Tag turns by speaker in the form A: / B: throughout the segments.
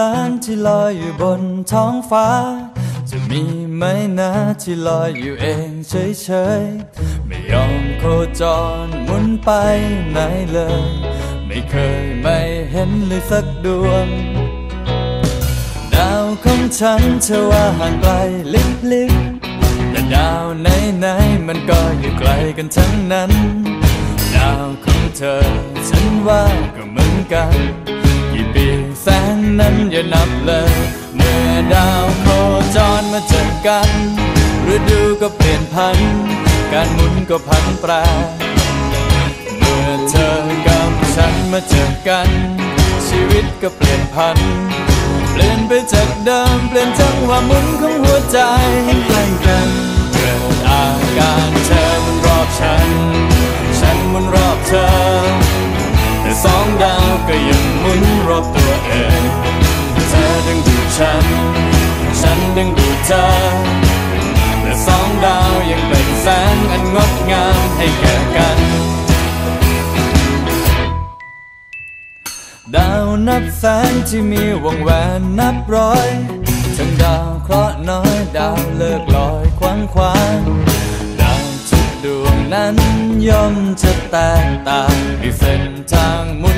A: ล้านที่ลอยอยู่บนท้องฟ้า จะมีไหมนะที่ลอยอยู่เองเฉยๆ ไม่ยอมโคจรหมุนไปไหนเลย ไม่เคยไม่เห็นเลยสักดวง ดาวของฉันเธอว่าห่างไกลลิบลิบแต่ดาวไหนไหนๆมันก็อยู่ไกลกันทั้งนั้น ดาวของเธอฉันว่าก็เหมือนกัน แสนนั้นอย่านับเลย เมื่อดาวโคจรมาเจอกันฤดูก็เปลี่ยนพัน การหมุนก็พันแปร เมื่อเธอกับฉันมาเจอกัน ชีวิตก็เปลี่ยนพัน เปลี่ยนไปจากเดิม เปลี่ยนจังหวะหมุนของหัวใจให้ใกล้กัน เกิดอาการเธอมันรอบฉัน อบตัวเธอดึงดูดฉัน ฉันดึงดูดเธอแต่สองดาวยังเป็นแสงอันงดงามให้แก่กัน ดาวนับแสนที่มีวงแหวนนับร้อย ทั้งดาวเคราะห์น้อยดาวเลิกลอยควางควางดาวทุกดวงนั้นย่อมจะแตกต่างในเส้นทางมุ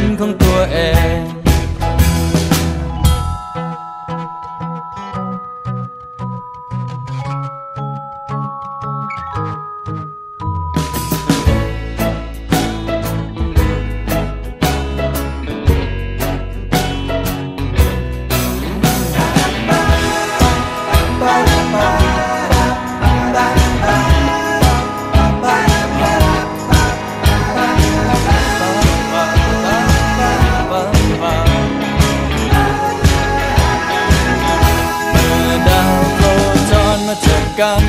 A: กัน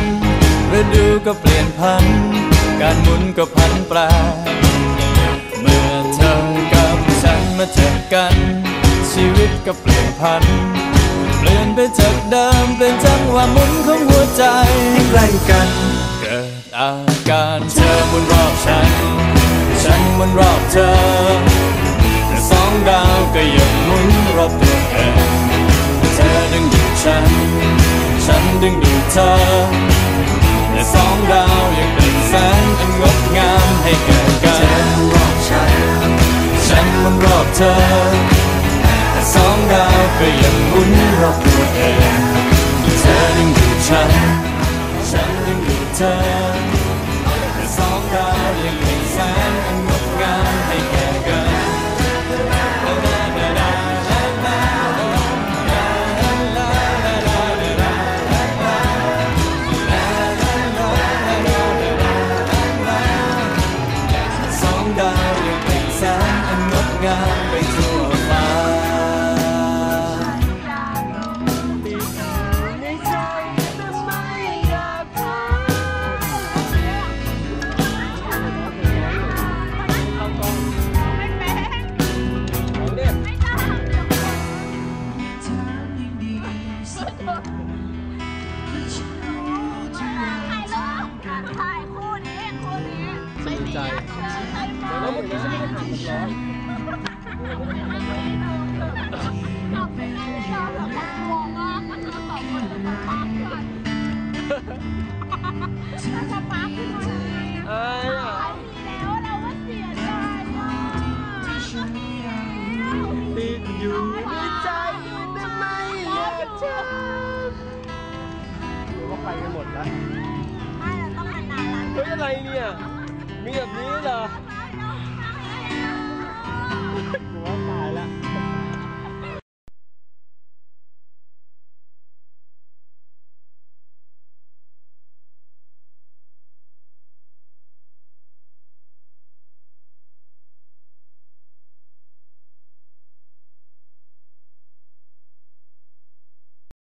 A: ฤดูก็เปลี่ยนพัน การหมุนก็พันแปรเมื่อเธอกับฉันมาเจอกัน ชีวิตก็เปลี่ยนพัน เปลี่ยนไปจากเดิมเปลี่ยนจังหวะหมุนของหัวใจใกล้กัน เกิดอาการเธอหมุนรอบฉัน ดึงดูดเธอแต่สองดาวยังเป็นแสงอันงดงามให้แก่กันเธอรอบฉันฉันมันรอบเธอแต่สองดาวก็ยังหมุนรอบตัวเองเธอดึงดูดฉันฉันดึงดูดเธอแต่สองดาวยังเป็นแสงอันงด สองดาวยัง
B: ใครมอง
C: แล้วเมื่อกี้ฉันไม่ได้ถามมันร้อน
B: กลับไปนั่งรอแบบว่ากลัวมากมันจะสองคนจะมาพักกันถ้าจะพักขึ้นมาเลย
C: อายอะ
B: เขามีแล้วเราก็เสียใจอะ
C: ติดอยู่ในใจแต่ไม่อยากจะเดี๋ยวก็ไปกันหมดแล้ว
B: ไม่เราต้องนานๆ
C: เฮ้ยอะไรเนี่ย มีแ